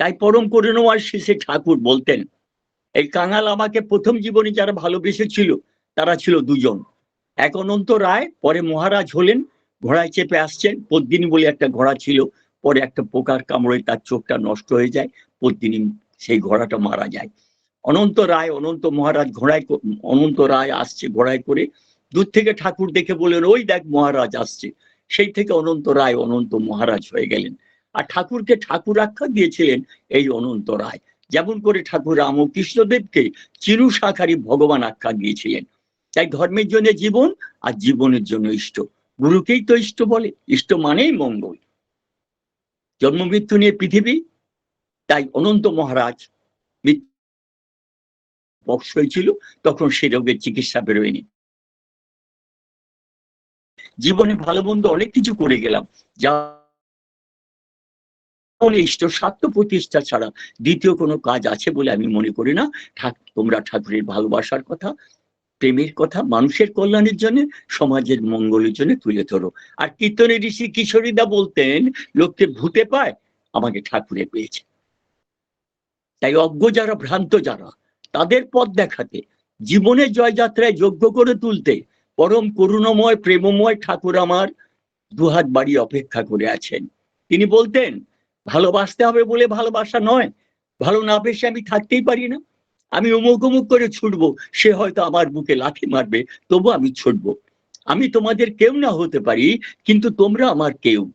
তাই পরম করুণাময় শেষে ঠাকুর বলতেন, এই কাঙাল আমাকে প্রথম জীবনে যারা ভালোবেসেছিল, তারা ছিল দুজন। এক অনন্ত রায়, পরে মহারাজ হলেন, ঘোড়ায় চেপে আসছেন, পদ্মিনী বলে একটা ঘোড়া ছিল, পরে একটা পোকার কামড়ে তার চোখটা নষ্ট হয়ে যায়, পদ্মিনী সেই ঘোড়াটা মারা যায়। অনন্ত রায়, অনন্ত মহারাজ ঘোড়ায় অনন্ত রায় আসছে ঘোড়ায় করে, দূর থেকে ঠাকুর দেখে বললেন, ওই দেখ মহারাজ আসছে। সেই থেকে অনন্ত রায়, অনন্ত মহারাজ হয়ে গেলেন। আর ঠাকুরকে ঠাকুর আখ্যা দিয়েছিলেন এই অনন্ত রায়। যেমন করে ঠাকুর রামকৃষ্ণদেবকে চিরু শাখারি ভগবান আখ্যা দিয়েছিলেন। তাই ধর্মের জন্য জীবন আর জীবনের জন্য ইষ্ট। গুরুকেই তো ইষ্ট বলে। ইষ্ট মানেই মঙ্গল। জন্ম মৃত্যু নিয়ে পৃথিবী, তাই অনন্ত মহারাজ বক্স হয়েছিল তখন সে রোগের চিকিৎসা বেরোয়নি। জীবনে ভালো মন্দ অনেক কিছু করে গেলাম। যা ইষ্ট স্বার্থ প্রতিষ্ঠা ছাড়া দ্বিতীয় কোনো কাজ আছে বলে আমি মনে করি না। তোমরা ঠাকুরের ভালোবাসার কথা, প্রেমের কথা, মানুষের কল্যাণের জন্য, সমাজের মঙ্গলের জন্য তুলে ধরো। আর কীর্তনে ঋষি কিশোরীদা বলতেন, লোককে ভূতে পায়, আমাকে ঠাকুরে পেয়েছে। তাই অজ্ঞ যারা, ভ্রান্ত যারা, তাদের পথ দেখাতে, জীবনের জয়যাত্রায় যোগ্য করে তুলতে, পরম করুণাময়, প্রেমময় ঠাকুর আমার দুহাত বাড়ি অপেক্ষা করে আছেন। তিনি বলতেন ভালোবাসতে হবে বলে ভালোবাসা নয়। ভালো না বেশে আমি থাকতেই পারি না। আমি অমুক অমুক করে ছুটবো, সে হয়তো আমার বুকে লাথি মারবে, তবু আমি ছুটবো। আমি তোমাদের কেউ না হতে পারি, কিন্তু তোমরা আমার কেউ।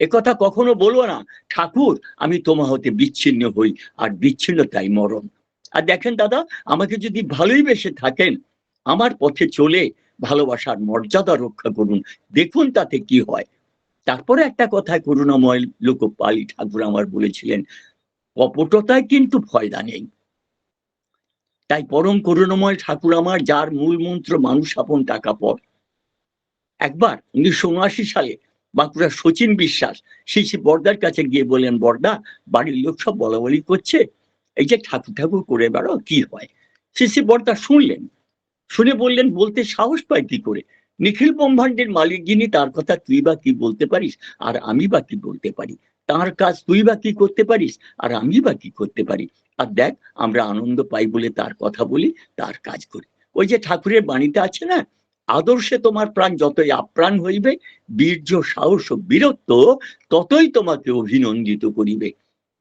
একথা কখনো বলো না। ঠাকুর, আমি তোমা হতে বিচ্ছিন্ন হই, আর বিচ্ছিন্নতাই মরণ। আর দেখেন দাদা, আমাকে যদি ভালোই বেসে থাকেন, আমার পথে চলে ভালোবাসার মর্যাদা রক্ষা করুন। দেখুন তাতে কি হয়। তারপরে একটা কথায় করুণাময় লোকপালি ঠাকুর আমার বলেছিলেন কপটতায় কিন্তু ফয়দা নেই। তাই পরম করুণাময় ঠাকুর আমার, যার মূল মন্ত্র মানুষ আপন টাকা পর। একবার উনিশশো উনআশি সালে বাঁকুড়া সচিন বিশ্বাস, সেই সে বর্দার কাছে গিয়ে বললেন, বর্দা, বাড়ির লোক সব বলা বলি করছে, এই যে ঠাকুর ঠাকুর করে বেড়াও, কি হয়? শিশি বর্দা শুনলেন, শুনে বললেন, বলতে সাহস পায় কি করে? নিখিল ব্রহ্মাণ্ডের মালিক যিনি তার কথা তুই বা কি বলতে পারিস? আর আমি বা কি বলতে পারি? তার কাজ তুই বা কি করতে পারিস? আর আমি বা কি করতে পারি? আর দেখ, আমরা আনন্দ পাই বলে তার কথা বলি, তার কাজ করি। ওই যে ঠাকুরের বাণীতে আছে না, আদর্শে তোমার প্রাণ যতই আপ্রাণ হইবে, বীর্য, সাহস ও বীরত্ব ততই তোমাকে অভিনন্দিত করিবে।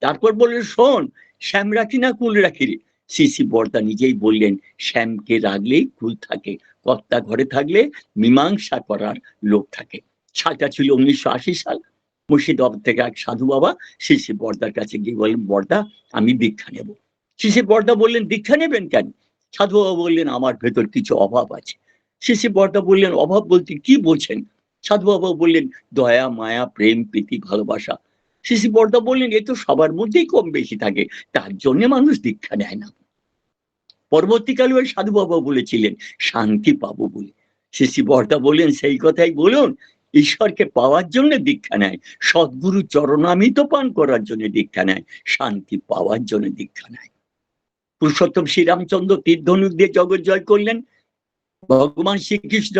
তারপর বললেন শোন শ্যাম রাখি না কুল রাখি রে সিসি বর্দা নিজেই বললেন, শ্যামকে রাখলেই কুল থাকে, কর্তা ঘরে থাকলে মীমাংসা করার লোক থাকে। সালটা ছিল উনিশশো আশি সাল। মুর্শিদাবাদ থেকে এক সাধু বাবা শিশি বর্দার কাছে গিয়ে বললেন, বর্দা, আমি দীক্ষা নেব। শিশি বর্দা বললেন, দীক্ষা নেবেন কেন? সাধু বাবা বললেন, আমার ভেতর কিছু অভাব আছে। শিশি বর্দা বললেন, অভাব বলতে কি বলছেন সাধু বাবা বললেন, দয়া, মায়া, প্রেম, প্রীতি, ভালোবাসা। শিশি বর্দা বললেন, এ তো সবার মধ্যেই কম বেশি থাকে, তার জন্য মানুষ দীক্ষা নেয় না। পরবর্তীকালে ওই সাধু বাবা বলেছিলেন, শান্তি পাবো বলে। শিশি বর্দা বললেন, সেই কথাই বলুন, ঈশ্বরকে পাওয়ার জন্য দীক্ষা নেয় সদ্গুরু চরণামিত পান করার জন্য দীক্ষা নেয়, শান্তি পাওয়ার জন্য দীক্ষা নেয়। পুরুষোত্তম শ্রীরামচন্দ্র তীর্ধনুক দিয়ে জগৎ জয় করলেন, ভগবান শ্রীকৃষ্ণ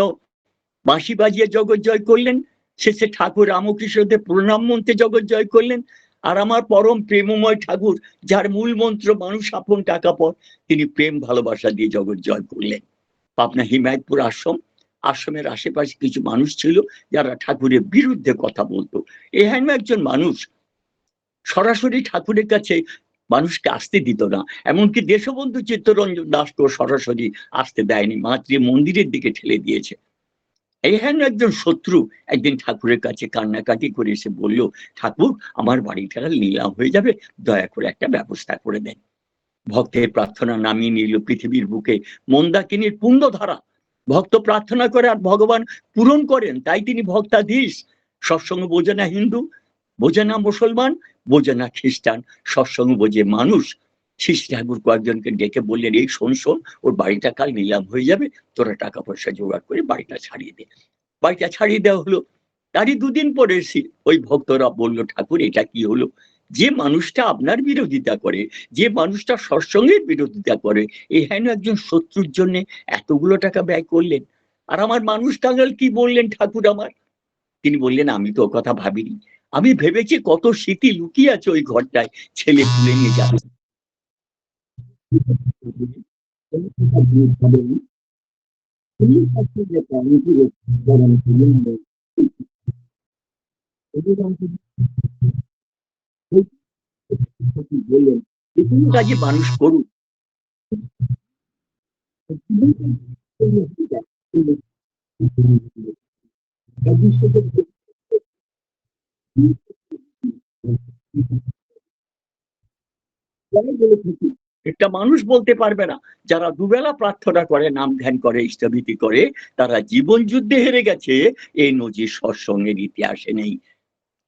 বাঁশি বাজিয়ে জগৎ জয় করলেন, শেষে ঠাকুর রামকৃষ্ণদের প্রণাম মন্ত্রে জগৎ জয় করলেন আর আমার পরম প্রেমময় ঠাকুর, যার মূল মন্ত্র মানুষ আপন টাকা পর, তিনি প্রেম, ভালোবাসা দিয়ে জগৎ জয় করলেন। পাবনা হিমায়তপুর আশ্রম, আশ্রমের আশেপাশে কিছু মানুষ ছিল যারা ঠাকুরের বিরুদ্ধে কথা বলতো। এহেন একজন মানুষ, সরাসরি ঠাকুরের কাছে মানুষকে আসতে দিত না, এমনকি দেশবন্ধু চিত্তরঞ্জন দাসকেও সরাসরি আসতে দেয়নি মাতৃ মন্দিরের দিকে ঠেলে দিয়েছে। এহেন একজন শত্রু। একদিন ঠাকুরের কাছে কান্নাকাটি করে এসে বলল, ঠাকুর, আমার বাড়িটা নিলাম হয়ে যাবে, দয়া করে একটা ব্যবস্থা করে দেন। ভক্তের প্রার্থনা নামিয়ে নিল পৃথিবীর বুকে। মন্দাকিনীর পুণ্যধারা। ভক্ত প্রার্থনা করে আর ভগবান পূরণ করেন, তাই তিনি ভক্তাধীশ। সৎসঙ্গ বোঝে না হিন্দু, বোঝে না মুসলমান, বোঝে না খ্রিস্টান। সৎসঙ্গ বোঝে মানুষ শিশি ঠাকুর কয়েকজনকে ডেকে বললেন, এই শোন শোন, ওর বাড়িটা কাল নিলাম, হয়ে যাবে, তোরা টাকা পয়সা জোগাড় করে বাড়িটা ছাড়িয়ে দে। বাড়িটা ছাড়িয়ে দেওয়া হলো। তারই দুদিন পরে ওই ভক্তরা বলল, ঠাকুর, এটা কি হলো? যে মানুষটা আপনার বিরোধিতা করে, যে মানুষটা সৎসঙ্গের বিরোধিতা করে এই হেন একজন শত্রুর জন্য এতগুলো টাকা ব্যয় করলেন? আর আমার মানুষ টাঙ্গাল কি বললেন ঠাকুর আমার? তিনি বললেন, আমি তো কথা ভাবিনি। আমি ভেবেছি কত স্মৃতি লুকিয়ে আছে ওই ঘরটায়, ছেলে তুলে নিয়ে যাবে। বললেন যে কোনো কাজে মানুষ করুক একটা মানুষ বলতে পারবে না। যারা দুবেলা প্রার্থনা করে, নাম ধ্যান করে, ইষ্টভীতি করে, তারা জীবন যুদ্ধে হেরে গেছে এই নজির সৎসঙ্গের ইতিহাসে নেই।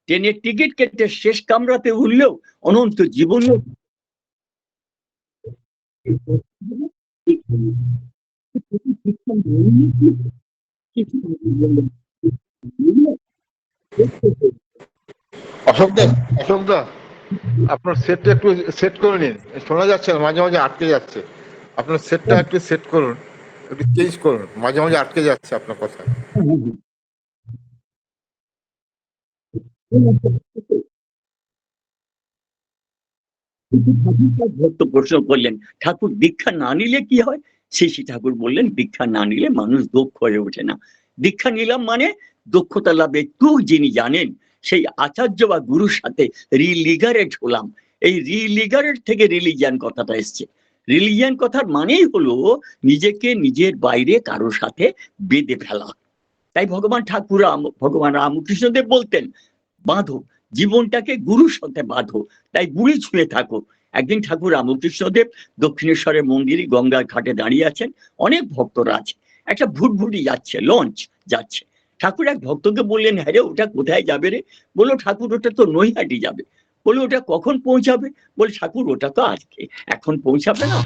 ট্রেনের টিকিট কেটে শেষ কামরাতে উঠলেও অনন্ত জীবন অশোক দা অশোক দা। আপনার সেটটা একটু সেট করে নিন। শোনা যাচ্ছে না মাঝে মাঝে আটকে যাচ্ছে। আপনার সেটটা একটু সেট করুন একটু চেঞ্জ করুন মাঝে মাঝে আটকে যাচ্ছে আপনার কথা। প্রশ্ন করলেন ঠাকুর দীক্ষা না নিলে কি হয়? শ্রী ঠাকুর বললেন দীক্ষা না নিলে মানুষ দক্ষ হয়ে ওঠে না। দীক্ষা নিলাম মানে দক্ষতা লাভে টু যিনি জানেন সেই আচার্য বা গুরুর সাথে রিলিগারেট হলাম। এই রিলিগারেট থেকে রিলিজিয়ান কথাটা এসছে। রিলিজিয়ান কথার মানেই হলো নিজেকে নিজের বাইরে কারোর সাথে বেঁধে ফেলা। তাই ভগবান ঠাকুর ভগবান রামকৃষ্ণদেব বলতেন, বাঁধো, জীবনটাকে গুরুর সাথে বাঁধো। তাই গুড়ি ছুঁয়ে থাকো। একদিন ঠাকুর রামকৃষ্ণদেব দক্ষিণেশ্বরের মন্দিরে গঙ্গার ঘাটে দাঁড়িয়ে আছেন। অনেক ভক্তরা আছে। একটা ভুটভুটি যাচ্ছে লঞ্চ যাচ্ছে। ঠাকুর এক ভক্তকে বললেন হ্যাঁ রে, ওটা কোথায় যাবে রে? বলল, ঠাকুর, ওটা তো নৈহাটি যাবে। বলে ওটা কখন পৌঁছাবে? বলে ঠাকুর, ওটা তো আজকে। এখন পৌঁছাবে না?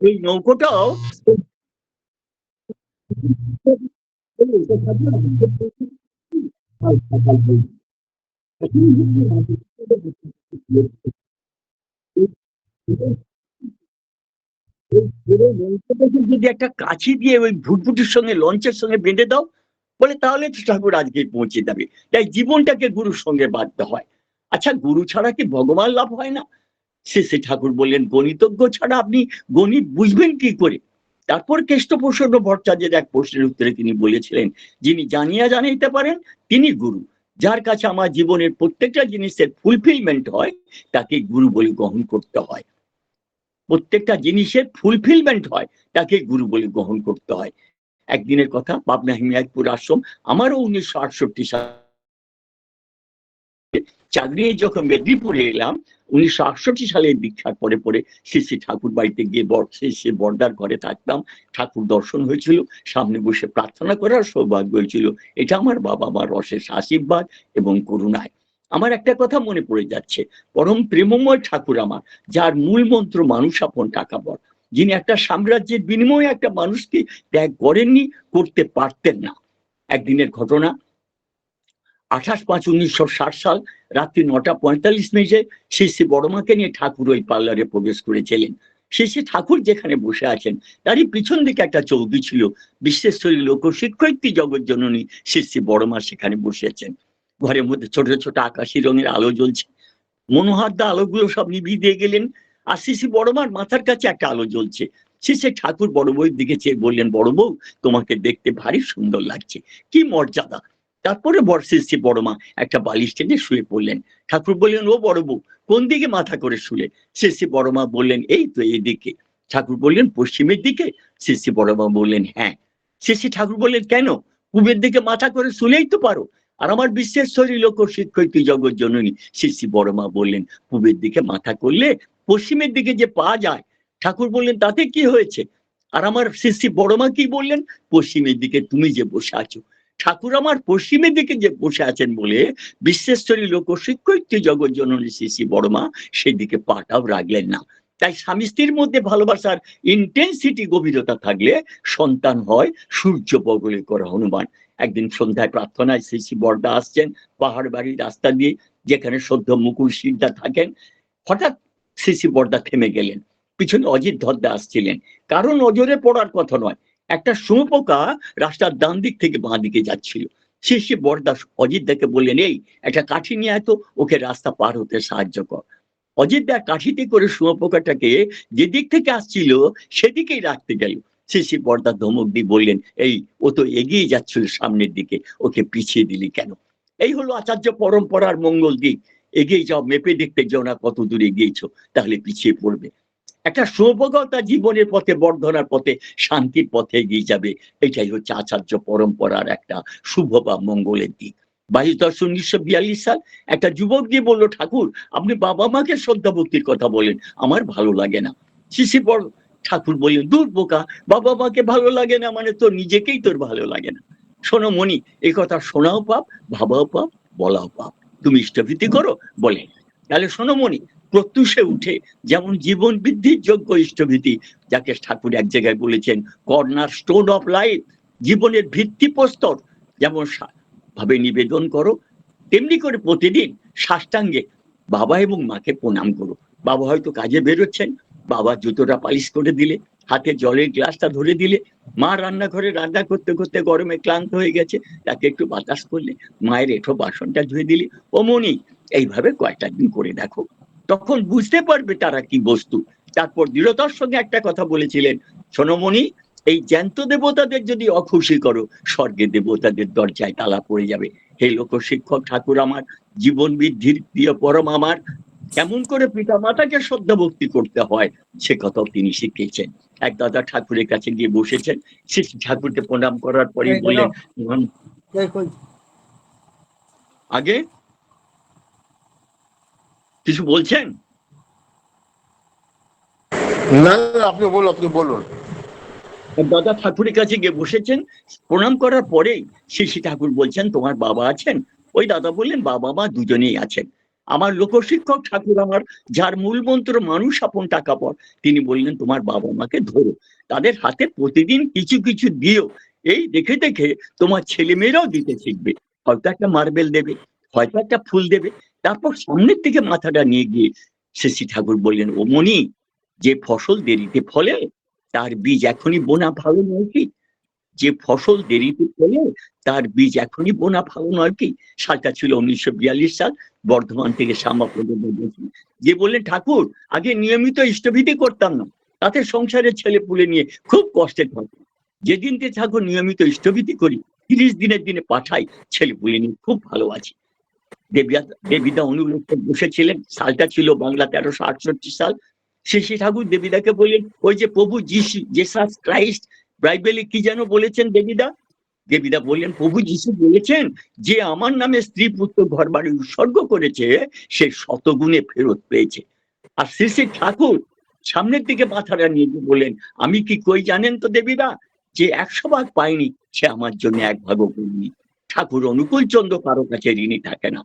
এই নৌকোটাও যদি একটা কাছি দিয়ে ওই ভুটভুটির সঙ্গে, লঞ্চের সঙ্গে বেঁধে দাও, বলে তাহলে তো ঠাকুর আজকে পৌঁছে যাবে। তাই জীবনটাকে গুরুর সঙ্গে বাঁধতে হয়। আচ্ছা গুরু ছাড়া কি ভগবান লাভ হয় না? শেষে ঠাকুর বললেন, গণিতজ্ঞ ছাড়া আপনি গণিত বুঝবেন কি করে? তারপর কেষ্টপ্রসন্ন ভট্টাচার্যের এক প্রশ্নের উত্তরে তিনি বলেছিলেন, যিনি জানিয়া জানাইতে পারেন, তিনি গুরু। যার কাছে আমার জীবনের প্রত্যেকটা জিনিসের ফুলফিলমেন্ট হয়, তাকে গুরু বলে গ্রহণ করতে হয়। প্রত্যেকটা জিনিসের ফুলফিলমেন্ট হয়, তাকে গুরু বলে গ্রহণ করতে হয়। একদিনের কথা পাবনা হিমায়তপুর আশ্রম, আমারও উনিশশো আটষট্টি সালে চাকরি যখন মেদিনীপুরে এলাম, উনিশশো আটষট্টি সালে দীক্ষার পরে পরে শ্রী ঠাকুর বাড়িতে গিয়ে শ্রী বর্দার ঘরে থাকতাম। ঠাকুর দর্শন হয়েছিল, সামনে বসে প্রার্থনা করার সৌভাগ্য হয়েছিল। এটা আমার বাবা মার রসের আশীর্বাদ এবং করুণায়। আমার একটা কথা মনে পড়ে যাচ্ছে, পরম প্রেমময় ঠাকুর আমার, যার মূল মন্ত্র মানুষ আপন টাকা বর। যিনি একটা সাম্রাজ্যের বিনিময়ে একটা মানুষকে ত্যাগ করেননি, করতে পারতেন না। একদিনের ঘটনা আঠাশ পাঁচ উনিশশো ষাট সাল রাত্রি নটা পঁয়তাল্লিশ মিনিটে শ্রী শ্রী বড়মাকে নিয়ে ঠাকুর ওই পার্লারে প্রবেশ করেছিলেন। শ্রী শ্রী ঠাকুর যেখানে বসে আছেন, তারই পিছন দিকে একটা চৌকি ছিল। বিশ্বেশ্বরী লোক শিক্ষয়িত্রী জগৎ জননী শ্রী শ্রী বড়মা সেখানে বসেছেন ঘরের মধ্যে ছোট ছোট আকাশি রঙের আলো জ্বলছে। মনোহারদা আলোগুলো সব নিভিয়ে দিয়ে গেলেন আর শ্রী শ্রী বড়মার মাথার কাছে একটা আলো জ্বলছে। শ্রী ঠাকুর বড় বউয়ের দিকে চেয়ে বললেন, বড় বউ, তোমাকে দেখতে ভারী সুন্দর লাগছে। কি মর্যাদা তারপরে বর্ষিষ্ঠী বড় মা একটা বালিশ টেনে শুয়ে পড়লেন। ঠাকুর বললেন, ও বড় বউ, কোন দিকে মাথা করে শুলে? শেষে বড় মা বললেন, এই তো এইদিকে ঠাকুর বললেন, পশ্চিমের দিকে? শেষে বড় মা বললেন হ্যাঁ। শেষে ঠাকুর বললেন, কেন? পূবের দিকে মাথা করে শুলেই তো পারো। আর আমার বিশ্বেশ্বরী লোক শিক্ষয়িত্রী জগৎ জননী। শিশি বড় মা বললেন পূবের দিকে মাথা করলে পশ্চিমের দিকে যে পা যায়? ঠাকুর বললেন, তাতে কি হয়েছে? আর আমার শিশি বড় মা কি বললেন, পশ্চিমের দিকে তুমি যে বসে আছো ঠাকুর আমার পশ্চিমের দিকে যে বসে আছেন বলে বিশ্বেশ্বরী লোক শিক্ষয়িত্রী জগৎ জননী শিশি বড়মা সেদিকে পাটাও রাখলেন না। তাই স্বামী স্ত্রীর মধ্যে ভালোবাসার ইন্টেন্সিটি গভীরতা থাকলে সন্তান হয় সূর্য বগলে করা হনুমান। একদিন সন্ধ্যায় প্রার্থনায় শ্রী শ্রী বর্দা আসছেন পাহাড় বাড়ির রাস্তা দিয়ে যেখানে সদ্য মুকুল সিদ্ধা থাকেন। হঠাৎ শ্রী শ্রী বর্দা থেমে গেলেন। পিছনে অজিত ধদ্দা আসছিলেন। কারণ নজরে পড়ার কথা নয়। একটা শুঁয়োপোকা রাস্তার ডান দিক থেকে বাঁ দিকে যাচ্ছিল। শিশি বর্দা অজিত দাকে বললেন, এই, একটা কাঠি নিয়ে আয় তো, ওকে রাস্তা পার হতে সাহায্য কর। অজিত দা কাঠিতে করে শুঁয়োপোকাটাকে যে দিক থেকে আসছিল, সেদিকেই রাখতে গেল। শিশি বর্দা ধমক দিয়ে বললেন, এই, ও তো এগিয়ে যাচ্ছিল সামনের দিকে, ওকে পিছিয়ে দিলি কেন? এই হলো আচার্য পরম্পরার মঙ্গল দিক। এগিয়ে যাও, মেপে দেখতে যাও না কত দূর এগিয়েছ, তাহলে পিছিয়ে পড়বে। একটা সৌভাগ্যতা জীবনের পথে, বর্ধনার পথে, শান্তির পথে এগিয়ে যাবে। এটাই হচ্ছে আচার্য পরম্পরার একটা শুভ বা মঙ্গলের দিক। বাইশ দশ উনিশশো বিয়াল্লিশ সাল একটা যুবক দিয়ে বলল, ঠাকুর, আপনি বাবা মাকে শ্রদ্ধা ভক্তির কথা বলেন, আমার ভালো লাগে না। শিশি বড় ঠাকুর বললেন, দূর বোকা, বাবা মাকে ভালো লাগে না মানে তোর নিজেকেই তোর ভালো লাগে না। শোনো মনি এই কথা শোনাও পাপ, ভাবাও পাপ, বলাও পাপ। তুমি ইষ্টভীতি করো, বলে। তাহলে শোনো মনি প্রত্যুষে উঠে যেমন জীবন বৃদ্ধির যোগ্য ইষ্টভীতি, যাকে ঠাকুর এক জায়গায় বলেছেন কর্নার স্টোন অফ লাইফ জীবনের ভিত্তি প্রস্তর। যেমন ভাবে নিবেদন করো, তেমনি করে প্রতিদিন সাষ্টাঙ্গে বাবা এবং মাকে প্রণাম করো। বাবা হয়তো কাজে বেরোচ্ছেন, বাবা জুতোটা পালিশ করে দিলে, হাতে জলের গ্লাসটা ধরে দিলে, মা রান্নাঘরে রান্না করতে করতে গরমে ক্লান্ত হয়ে গেছে, তাকে একটু বাতাস করলে মায়ের এঠো বাসনটা ধুয়ে দিলে, ও মনি এইভাবে কয়েকটা দিন করে দেখো। তখন বুঝতে পারবে তারা কি বস্তু। তারপর দৃঢ়তার সঙ্গে একটা কথা বলেছিলেন সোনমণি এই জ্যান্ত দেবতাদের যদি অখুশি করো স্বর্গে দেবতাদের দরজায় তালা পড়ে যাবে। হে লোক শিক্ষক ঠাকুর আমার জীবন বৃদ্ধির প্রিয় পরম আমার কেমন করে পিতা মাতাকে শ্রদ্ধা ভক্তি করতে হয় সে কথাও তিনি শিখিয়েছেন। এক দাদা ঠাকুরের কাছে গিয়ে বসেছেন সে ঠাকুরকে প্রণাম করার পরে বললেন আগে কিছু বলছেন? না আপনি বলুন আপনি বলুন। দাদা ঠাকুরের কাছে গিয়ে বসেছেন প্রণাম করার পরেই শিশি ঠাকুর বলছেন তোমার বাবা আছেন? ওই দাদা বললেন বাবা মা দুজনেই আছেন। আমার লোকশিক্ষক ঠাকুর আমার যার মূল মন্ত্র মানুষ আপন টাকা পর। তিনি বললেন তোমার বাবা মাকে ধরো। তাদের হাতে প্রতিদিন কিছু কিছু দিও। এই দেখে দেখে তোমার ছেলে মেয়েরাও দিতে শিখবে। হয়তো একটা মার্বেল দেবে হয়তো একটা ফুল দেবে। তারপর সামনের দিকে মাথাটা নিয়ে গিয়ে শিশি ঠাকুর বললেন, ও মনি যে ফসল দেরিতে ফলে, তার বীজ এখনই বোনা ভালো নয় কি? যে ফসল দেরিতে ফলে, তার বীজ এখনই বোনা ভালো নয় কি? সালটা ছিল উনিশশো বিয়াল্লিশ সাল, বর্ধমান থেকে শ্যামাপদ বলছি যে বললেন, ঠাকুর, আগে নিয়মিত ইষ্টভীতি করতাম না। তাতে সংসারের ছেলে পুলে নিয়ে খুব কষ্টে থাকতাম যেদিন থেকে ঠাকুর নিয়মিত ইষ্টভীতি করি, তিরিশ দিনের দিনে পাঠাই, ছেলে পুলে নিয়ে খুব ভালো আছি। দেবিয়া দেবিদা অনুরোধ বসেছিলেন, সালটা ছিল বাংলা তেরোশো আটষট্টি সাল শেষে ঠাকুর দেবিদাকে বললেন, ওই যে প্রভু যিশু জেসাস ক্রাইস্ট বাইবেলে কি যেন বলেছেন দেবিদা? দেবিদা বললেন, প্রভু যিশু বলেছেন যে আমার নামে স্ত্রী পুত্র ঘর বাড়ি উৎসর্গ করেছে, সে শতগুণে ফেরত পেয়েছে। আর শ্রী শ্রী ঠাকুর সামনের দিকে মাথাটা নিয়ে বললেন, আমি কি কই জানেন তো দেবিদা, যে একশো ভাগ পাইনি, সে আমার জন্য এক ভাগও করিনি। ঠাকুর অনুকূল চন্দ্র কারও কাছে ঋণী থাকে না।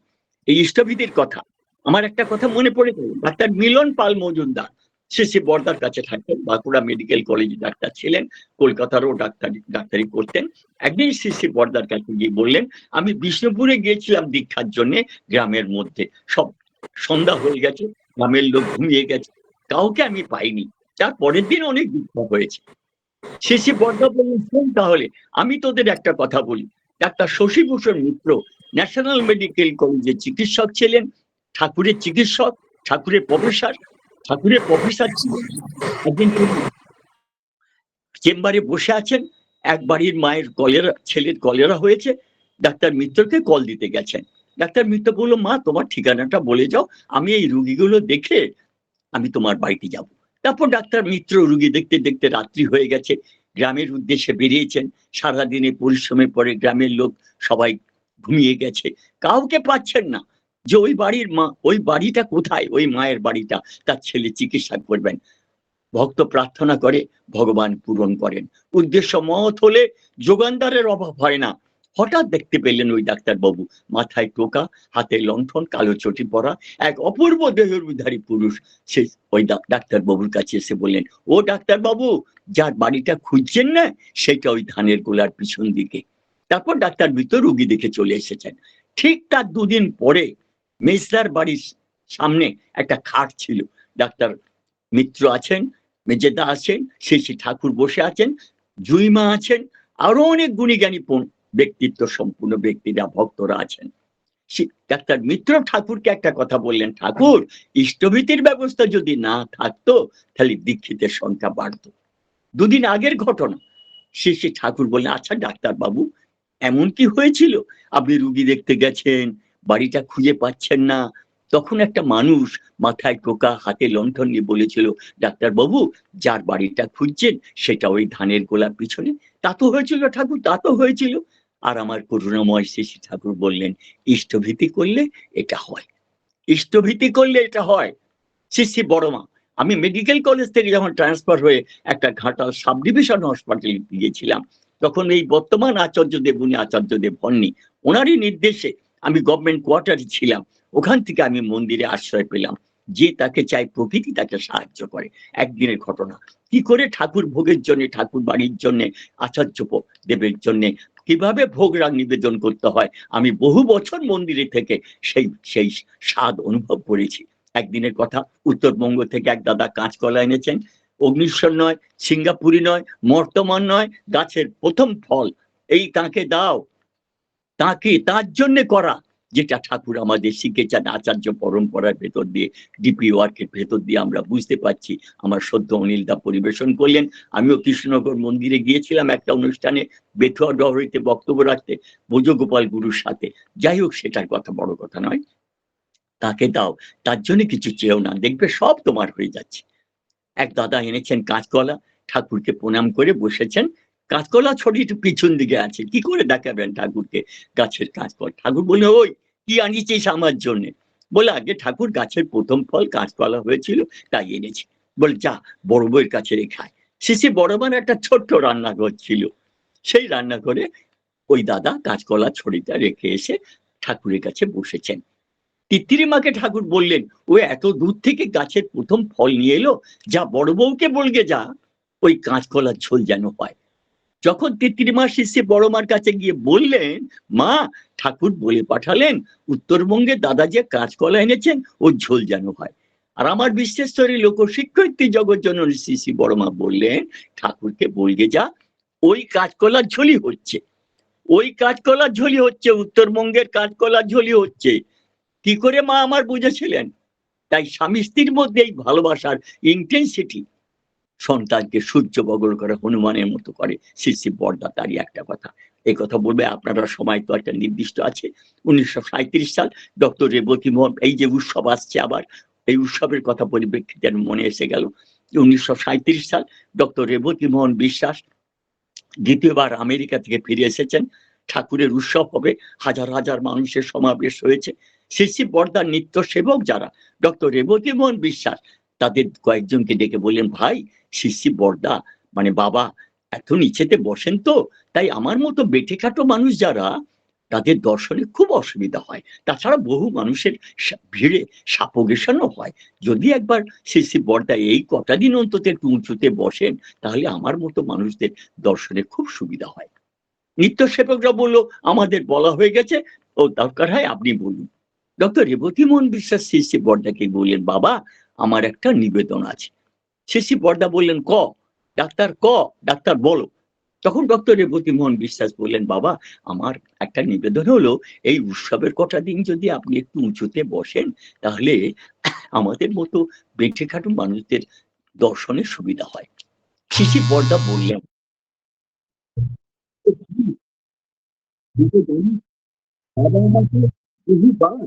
এই ইষ্টবিধির কথা। আমার একটা কথা মনে পড়ে গেল। ডাক্তার মিলন পাল মজুমদার, সে সে বর্দার কাছে থাকতেন, বাঁকুড়া মেডিকেল কলেজে ডাক্তার ছিলেন, কলকাতারও ডাক্তারি ডাক্তারি করতেন। একদিন শ্রী শ্রী বর্দার কাছে গিয়ে বললেন, আমি বিষ্ণুপুরে গিয়েছিলাম দীক্ষার জন্য গ্রামের মধ্যে। সব সন্ধ্যা হয়ে গেছে, গ্রামের লোক ঘুমিয়ে গেছে। কাউকে আমি পাইনি। তার পরের দিন অনেক দীক্ষা হয়েছে। শেষে বর্দা বললেন, শোন তাহলে, আমি তোদের একটা কথা বলি। Doctor Shashibhushan Mitra national medical কলেজের চিকিৎসক ছিলেন, ঠাকুরের চিকিৎসক, ঠাকুরের প্রফেসর ঠাকুরের প্রফেসর ছিলেন। চেম্বারে বসে আছেন, এক বাড়ির মায়ের কলেরা, ছেলের কলেরা হয়েছে, ডাক্তার মিত্রকে কল দিতে গেছেন। ডাক্তার মিত্র বলল, মা, তোমার ঠিকানাটা বলে যাও, আমি এই রুগীগুলো দেখে আমি তোমার বাড়িতে যাব। তারপর ডাক্তার মিত্র রুগী দেখতে দেখতে রাত্রি হয়ে গেছে, গ্রামের উদ্দেশ্যে বেরিয়েছেন। সারাদিনে পরিশ্রমের পরে গ্রামের লোক সবাই ঘুমিয়ে গেছে। কাউকে পাচ্ছেন না যে ওই বাড়ির মা, ওই বাড়িটা কোথায়? ওই মায়ের বাড়িটা, তার ছেলে চিকিৎসা করবেন। ভক্ত প্রার্থনা করে, ভগবান পূরণ করেন। উদ্দেশ্য মহৎ হলে যোগানদারের অভাব হয় না। হঠাৎ দেখতে পেলেন ওই ডাক্তার বাবু মাথায় টোকা, হাতে লণ্ঠন, কালো চটি পরা, এক অপূর্ব দেহরুধারী পুরুষ। সে ওই ডাক্তার বাবুর কাছে এসে বললেন, ও ডাক্তার বাবু যার বাড়িটা খুঁজছেন না, সেটা ওই ধানের গোলার পিছন দিকে। তারপর ডাক্তার ভিতর রুগী দেখে চলে এসেছেন। ঠিক তার দুদিন পরে মেজদার বাড়ির সামনে একটা খাট ছিল। ডাক্তার মিত্র আছেন, মেজেদা আছেন শ্রী ঠাকুর বসে আছেন, জুইমা আছেন, আরও অনেক গুণীজ্ঞানী ব্যক্তিত্ব, সম্পূর্ণ ব্যক্তিরা, ভক্তরা আছেন। ডাক্তার মিত্র ঠাকুরকে একটা কথা বললেন, ঠাকুর, ইষ্টভীতির ব্যবস্থা যদি না থাকতো, তাহলে দীক্ষিতের সংখ্যা বাড়তো। দুদিন আগের ঘটনা শেষে ঠাকুর বললেন আচ্ছা ডাক্তার বাবু এমন কি হয়েছিল? আপনি রুগী দেখতে গেছেন, বাড়িটা খুঁজে পাচ্ছেন না। তখন একটা মানুষ মাথায় টোকা, হাতে লণ্ঠন নিয়ে বলেছিল ডাক্তার বাবু যার বাড়িটা খুঁজছেন, সেটা ওই ধানের গোলার পিছনে। তা তো হয়েছিল, ঠাকুর, তা তো হয়েছিল। আর আমার করুণাময় শ্রী ঠাকুর বললেন, ইষ্টভীতি করলে এটা হয়। ইষ্টভীতি করলে এটা হয়। শ্রী বড় মা, আমি মেডিকেল কলেজ থেকে যখন ট্রান্সফার হয়ে একটা ঘাটাল সাব ডিভিশন হসপিটালে গিয়েছিলাম তখন এই বর্তমান আচার্যদেব উনি আচার্যদেব হননি। ওনারই নির্দেশে আমি গভর্নমেন্ট কোয়ার্টারে ছিলাম। ওখান থেকে আমি মন্দিরে আশ্রয় পেলাম। যে তাকে চাই প্রকৃতি তাকে সাহায্য করে। একদিনের ঘটনা। কি করে ঠাকুর ভোগের জন্য, ঠাকুর বাড়ির জন্য, আচার্য দেবের জন্য, কীভাবে ভোগ রাগ নিবেদন করতে হয়? আমি বহু বছর মন্দিরে থেকে সেই সেই স্বাদ অনুভব করেছি। একদিনের কথা, উত্তরবঙ্গ থেকে এক দাদা কাঁচকলা এনেছেন। অগ্নিশ্বর নয়, সিঙ্গাপুরি নয়, মর্তমান নয়, গাছের প্রথম ফল। এই তাকে দাও। তাকে, তার জন্য করা। যেটা ঠাকুর আমাদের শিখেছেন আচার্য পরম্পরার ভেতর দিয়ে, ডিপি ওয়ার্কের ভেতর দিয়ে আমরা বুঝতে পারছি। আমার সদ্য অনিল দা পরিবেশন করলেন। আমিও কৃষ্ণনগর মন্দিরে গিয়েছিলাম একটা অনুষ্ঠানে বেথুয়া ডহরিতে বক্তব্য রাখতে ভোজগোপাল গুরুর সাথে। যাই হোক, সেটার কথা বড় কথা নয়। তাকে দাও। তার জন্য কিছু চেয়েও না। দেখবে সব তোমার হয়ে যাচ্ছে। এক দাদা এনেছেন কাঁচকলা, ঠাকুরকে প্রণাম করে বসেছেন। কাঁচকলা ছড়িয়ে পিছন দিকে আছে, কি করে দেখাবেন ঠাকুরকে গাছের কাঁচকলা? ঠাকুর বলে, ওই, কি আনিছিস আমার জন্যে? বলে, আগে ঠাকুর গাছের প্রথম ফল কাঁচকলা হয়েছিল, তাই এনেছি। বলে, যা, বড় বউয়ের কাছে রেখায় শেষে বড়বার একটা ছোট্ট রান্নাঘর ছিল। সেই রান্নাঘরে ওই দাদা কাঁচকলা ছড়িটা রেখে এসে ঠাকুরের কাছে বসেছেন। তিত্তিরি মাকে ঠাকুর বললেন ও এত দূর থেকে গাছের প্রথম ফল নিয়ে এলো, যা বড় বউকে বলগে যা, ওই কাঁচকলার ঝোল যেন হয়। যখন তিত্তিরি মা শিষ্যে বড় মার কাছে গিয়ে বললেন, মা, ঠাকুর বলে পাঠালেন, উত্তরবঙ্গে দাদা যে কাঁচকলা এনেছেন, ওর ঝোল যেন হয়। আর আমার বিশ্বেশ্বরী লোক শিক্ষয়িত্রী জগৎ জননী শ্রী শ্রী বড় মা বললেন, ঠাকুরকে বলগে যা, ওই কাঁচকলার ঝোলই হচ্ছে। ওই কাঁচকলার ঝোলই হচ্ছে, উত্তরবঙ্গের কাঁচকলার ঝোলই হচ্ছে। কি করে মা আমার বুঝেছিলেন? তাই স্বামী স্ত্রীর মধ্যে এই ভালোবাসার ইন্টেন্সিটি সন্তানকে সূর্য বগল করে হনুমানের মতো করে। শ্রী বর্দা তারই একটা কথা। এই কথা বলবে, আপনারা সময় তো একটা নির্দিষ্ট আছে। উনিশশো সাল ডক্টর রেবতী মোহন এই যে উৎসব আসছে আবার, এই উৎসবের কথা পরিপ্রেক্ষিতে মনে এসে গেল, উনিশশো সাল ডক্টর রেবতী মোহন বিশ্বাস দ্বিতীয়বার আমেরিকা থেকে ফিরে এসেছেন। ঠাকুরের উৎসব হবে, হাজার হাজার মানুষের সমাবেশ হয়েছে। শিশি বর্দার নিত্য সেবক যারা, ডক্টর রেবতী মোহন বিশ্বাস, তাদের কয়েকজনকে ডেকে বললেন, ভাই, শিশি বর্দা মানে বাবা, এত নিচেতে বসেন তো, তাই আমার মতো বেটে খাটো মানুষ যারা, তাদের দর্শনে খুব অসুবিধা হয়। তাছাড়া বহু মানুষের ভিড়ে সাপোগেশনও হয়। যদি একবার শিশি বর্দা এই কটা দিন অন্তত একটু উঁচুতে বসেন, তাহলে আমার মতো মানুষদের দর্শনে খুব সুবিধা হয়। নিত্য সেবকরা বলল, আমাদের বলা হয়ে গেছে, ও দরকার হয় আপনি বলুন। ডক্টর রেবতী মোহন বিশ্বাস শিশি বর্দাকে বললেন, বাবা, আমার একটা নিবেদন আছে। শিশি বর্দা বললেন, ক, ডাক্তার ক, ডাক্তার বলো। তখন ডক্টর রেবতী মোহন বিশ্বাস বললেন বাবা, আমার একটা নিবেদন হলো, এই উৎসবের কটা দিন যদি আপনি একটু উঁচুতে বসেন, তাহলে আমাদের মতো বেঁচে খাটো মানুষদের দর্শনের সুবিধা হয়। শিশি বর্দা বললেন বাবা আমাকে বহুবার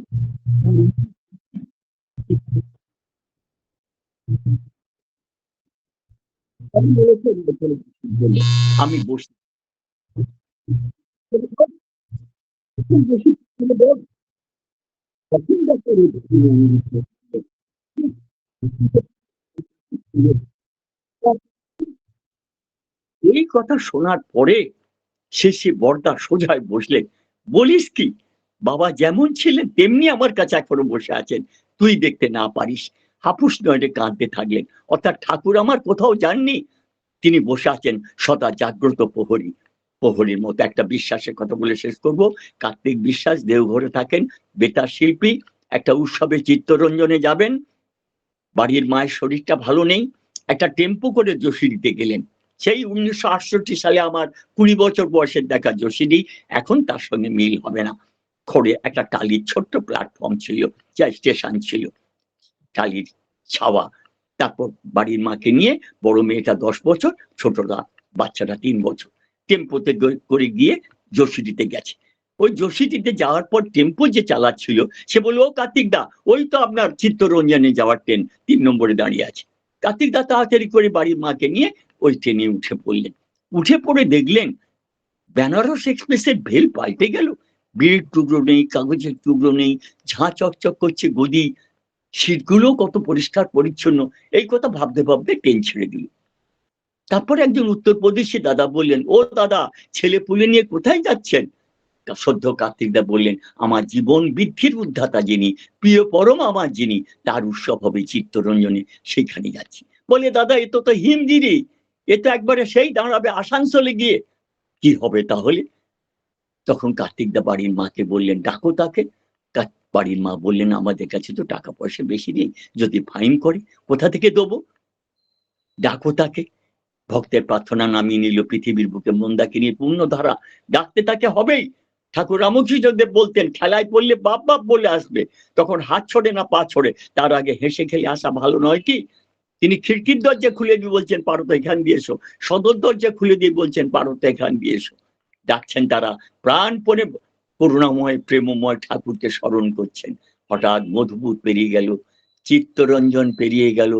আমি বলেছি, আমি বসি এই কথা শোনার পরে শেষে বর্দা সোজায় বসলে বলিস কি? বাবা যেমন ছিলেন, তেমনি আমার কাছে এখনও বসে আছেন। তুই দেখতে না পারিস হাপুস নয়নে কাঁদতে থাকলেন। অর্থাৎ ঠাকুর আমার কোথাও যাননি। তিনি বসে আছেন সদা জাগ্রত প্রহরী। প্রহরীর মতো একটা বিশ্বাসের কথা বলে শেষ করব। কার্তিক বিশ্বাস, দেওঘরে থাকেন, বেতার শিল্পী, একটা উৎসবে চিত্তরঞ্জনে যাবেন। বাড়ির মায়ের শরীরটা ভালো নেই। একটা টেম্পো করে যোশীরিতে গেলেন। সেই উনিশশো আটষট্টি সালে আমার কুড়ি বছর বয়সের দেখা যোশীরি এখন তার সঙ্গে মিল হবে না। খড়ে একটা টালির ছোট্ট প্ল্যাটফর্ম ছিল যা স্টেশন ছিল। টালির ছাওয়া। তারপর বাড়ির মাকে নিয়ে বড় মেয়েটা দশ বছর, ছোটটা বাচ্চাটা তিন বছর। টেম্পোতে করে গিয়ে যোশীটিতে গেছে। ওই যোশীটিতে যাওয়ার পর টেম্পো যে চালাচ্ছিল, সে বলল, ও কার্তিক দা, ওই তো আপনার চিত্তরঞ্জনে যাওয়ার ট্রেন তিন নম্বরে দাঁড়িয়ে আছে। কার্তিক দা তাড়াতাড়ি করে বাড়ির মাকে নিয়ে ওই ট্রেনে উঠে পড়লেন। উঠে পড়ে দেখলেন, বেনারস এক্সপ্রেসের ভেল পাল্টে গেল। বিড়ির টুকরো নেই, কাগজের টুকরো নেই, ঝাঁ চকচক করছে গদি। সিটগুলো কত পরিষ্কার, পরিচ্ছন্ন, এই কথা ভাবতে ভাবতে ট্রেন ছেড়ে দিল। তারপর একজন উত্তরপ্রদেশে দাদা বললেন, ও দাদা, ছেলে পুলে নিয়ে কোথায় যাচ্ছেন? সদ্য কার্তিকদা বললেন, আমার জীবন বৃদ্ধির উদ্ধাতা যিনি, প্রিয় পরম আমার যিনি, তার উৎসব হবে চিত্তরঞ্জনে সেইখানে যাচ্ছি। বলে, দাদা, এ তো হিমগিরি, এ তো একবারে সেই দাঁড়াবে আসানসোলে গিয়ে। কি হবে তাহলে? তখন কার্তিক দা বাড়ির মাকে বললেন, ডাকো তাকে। বাড়ির মা বললেন, আমাদের কাছে তো টাকা পয়সা বেশি নেই, যদি ফাইন করে, কোথা থেকে দেবো? ডাকো তাকে। ভক্তের প্রার্থনা নামিয়ে নিল পৃথিবীর বুকে মন্দাকে নিয়ে পূর্ণ ধারা। ডাকতে তাকে হবেই। ঠাকুর রামকৃষ্ণদেব বলতেন, খেলায় পড়লে বাপ বাপ বলে আসবে, তখন হাত ছড়ে না পা ছড়ে, তার আগে হেসে খেলে আসা ভালো নয় কি? তিনি খিড়কির দরজা খুলে দিয়ে বলছেন, পারো তো এখান দিয়ে এসো। সদর দরজা খুলে দিয়ে বলছেন, পারো তো এখান দিয়ে এসো। ডাকছেন তারা। প্রাণপণে করুণাময়, প্রেমময় ঠাকুরকে স্মরণ করছেন। হঠাৎ মধুপুর পেরিয়ে গেল, চিত্তরঞ্জন পেরিয়ে গেল,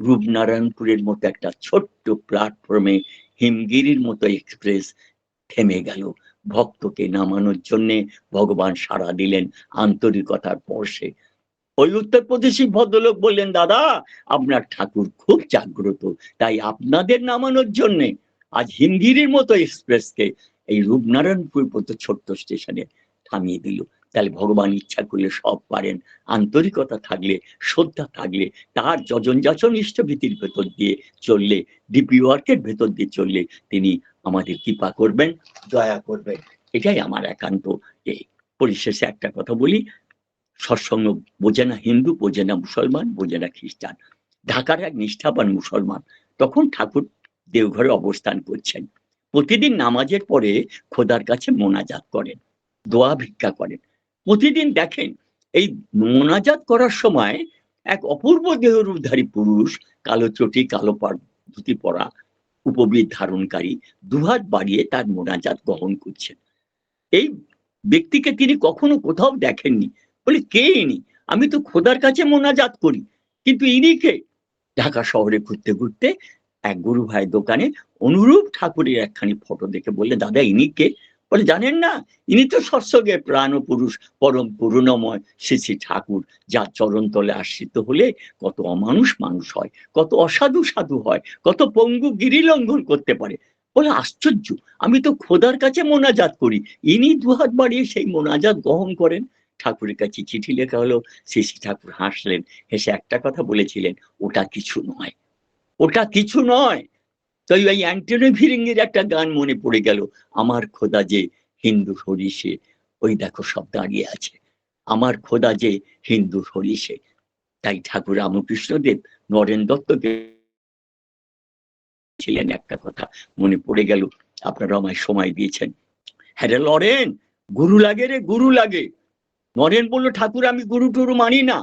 রূপনারায়ণপুরের মতো একটা ছোট্ট প্ল্যাটফর্মে হিমগিরির মতো এক্সপ্রেস থেমে গেল। ভক্তকে নামানোর জন্য ভগবান সাড়া দিলেন আন্তরিকতার পরশে ওই উত্তরপ্রদেশী ভদ্রলোক বললেন, দাদা, আপনার ঠাকুর খুব জাগ্রত, তাই আপনাদের নামানোর জন্যে আজ হিমগিরির মতো এক্সপ্রেসকে এই রূপনারায়ণপুর মতো ছোট্ট স্টেশনে থামিয়ে দিল। তাহলে ভগবান ইচ্ছা করলে সব পারেন, আন্তরিকতা থাকলে, শ্রদ্ধা থাকলে, তার যজন যাচন ইষ্টভীতির ভেতর দিয়ে চললে ডিপি ওয়ার্কের ভেতর দিয়ে চললে তিনি আমাদের কৃপা করবেন, দয়া করবেন। এটাই আমার একান্ত পরিশেষে একটা কথা বলি। সৎসঙ্গ বোঝে না হিন্দু, বোঝে না মুসলমান, বোঝে না খ্রিস্টান। ঢাকার এক নিষ্ঠাবান মুসলমান, তখন ঠাকুর দেওঘরে অবস্থান করছেন। প্রতিদিন নামাজের পরে খোদার কাছে মোনাজাত করেন, দোয়া ভিক্ষা করেন। প্রতিদিন দেখেন, এই মোনাজাত করার সময় এক অপূর্ব দেহরূপধারী পুরুষ, কালো চটি, কালো ধুতি পরা উপবিদ ধারণকারী, দুহাত বাড়িয়ে তার মোনাজাত গ্রহণ করছেন। এই ব্যক্তিকে তিনি কখনো কোথাও দেখেননি। বলে, কে ইনি? আমি তো খোদার কাছে মোনাজাত করি। কিন্তু ইনি কে ঢাকা শহরে ঘুরতে ঘুরতে এক গুরু ভাই দোকানে অনুরূপ ঠাকুরের একখানি ফটো দেখে বললে, দাদা, ইনি কে? বলে, জানেন না, ইনি তো সৎসঙ্গের প্রাণ পুরুষ, পরম করুণাময় শ্রী শ্রী ঠাকুর, যার চরণ তলে আশ্রিত হলে কত অমানুষ মানুষ হয়, কত অসাধু সাধু হয়, কত পঙ্গু গিরি লঙ্ঘন করতে পারে। বলে, আশ্চর্য, আমি তো খোদার কাছে মোনাজাত করি, ইনি দুহাত বাড়িয়ে সেই মোনাজাত গ্রহণ করেন? ঠাকুরের কাছে চিঠি লেখা হলো শ্রী শ্রী ঠাকুর হাসলেন, হেসে একটা কথা বলেছিলেন, ওটা কিছু নয়। ওটা কিছু নয়। তাই ওই অ্যান্টনি ভিরিঙ্গের একটা গান মনে পড়ে গেল, আমার খোদা যে হিন্দু হরিষে। ওই দেখো সব দাঁড়িয়ে আছে, আমার খোদা যে হিন্দু হরিষে। তাই ঠাকুর রামকৃষ্ণদেব, নরেন দত্তকে ছিলেন একটা কথা মনে পড়ে গেল। আপনারা আমায় সময় দিয়েছেন। হ্যাঁ রে লরেন, গুরু লাগে রে, গুরু লাগে। নরেন বলল, ঠাকুর, আমি গুরু টুরু মানি না।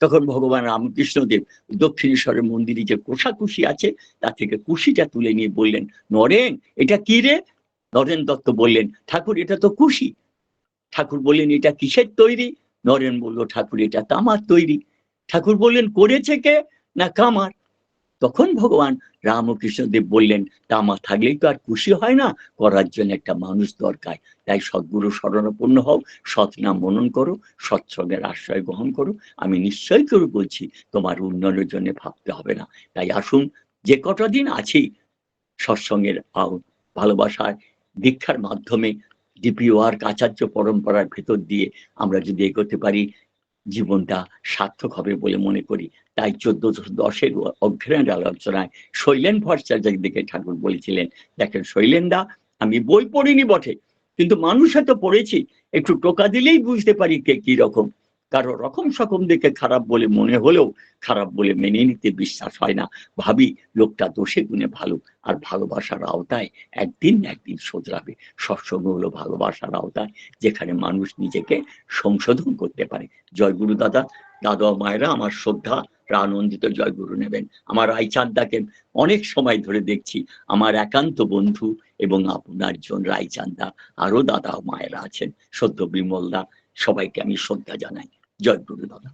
তখন ভগবান রামকৃষ্ণদেব দক্ষিণেশ্বরের মন্দিরে যে কোষাকুষি আছে, তার থেকে কুশিটা তুলে নিয়ে বললেন, নরেন, এটা কি রে? নরেন দত্ত বললেন, ঠাকুর, এটা তো কুশি। ঠাকুর বললেন, এটা কিসের তৈরি? নরেন বলল, ঠাকুর, এটা তামার তৈরি। ঠাকুর বললেন, করেছে কে? না, কামার। তখন ভগবান রামকৃষ্ণদেব বললেন, তা তামা থাকলেই তো আর খুশি হয় না। করার জন্য একটা মানুষ দরকার। তাই সদ্গুরু শরণাপন্ন হও, সৎ নাম মনন করো সৎসঙ্গের আশ্রয় গ্রহণ করো। আমি নিশ্চয় করে বলছি, তোমার উন্নয়নের জন্য ভাবতে হবে না। তাই আসুন, যে কটা দিন আছি সৎসঙ্গের ভালোবাসার দীক্ষার মাধ্যমে ডিপি ওয়ার্ক আচার্য পরম্পরার ভেতর দিয়ে আমরা যদি এগোতে পারি জীবনটা সার্থক হবে বলে মনে করি। তাই চোদ্দ দশের অগ্রহণের আলোচনায় শৈলেন ভট্টাচার্যের দিকে ঠাকুর বলেছিলেন, দেখেন শৈলেন দা আমি বই পড়িনি বটে, কিন্তু মানুষ তো পড়েছি, একটু টোকা দিলেই বুঝতে পারি কে কি রকম। কারও রকম সকম দেখে খারাপ বলে মনে হলেও খারাপ বলে মেনে নিতে বিশ্বাস হয় না। ভাবি, লোকটা দোষে গুণে ভালো, আর ভালোবাসার আওতায় একদিন একদিন শোধরাবে। সৎসঙ্গ হলো ভালোবাসার আওতায়, যেখানে মানুষ নিজেকে সংশোধন করতে পারে। জয় গুরু দাদা দাদা মায়েরা আমার শ্রদ্ধা আনন্দিত জয় গুরু নেবেন। আমার রায়চান্দাকে অনেক সময় ধরে দেখছি, আমার একান্ত বন্ধু এবং আপনার জন রায়চান্দা আরও দাদা মায়েরা আছেন। সদ্য বিমলদা, সবাইকে আমি শ্রদ্ধা জানাই। জয় গুরু দাদা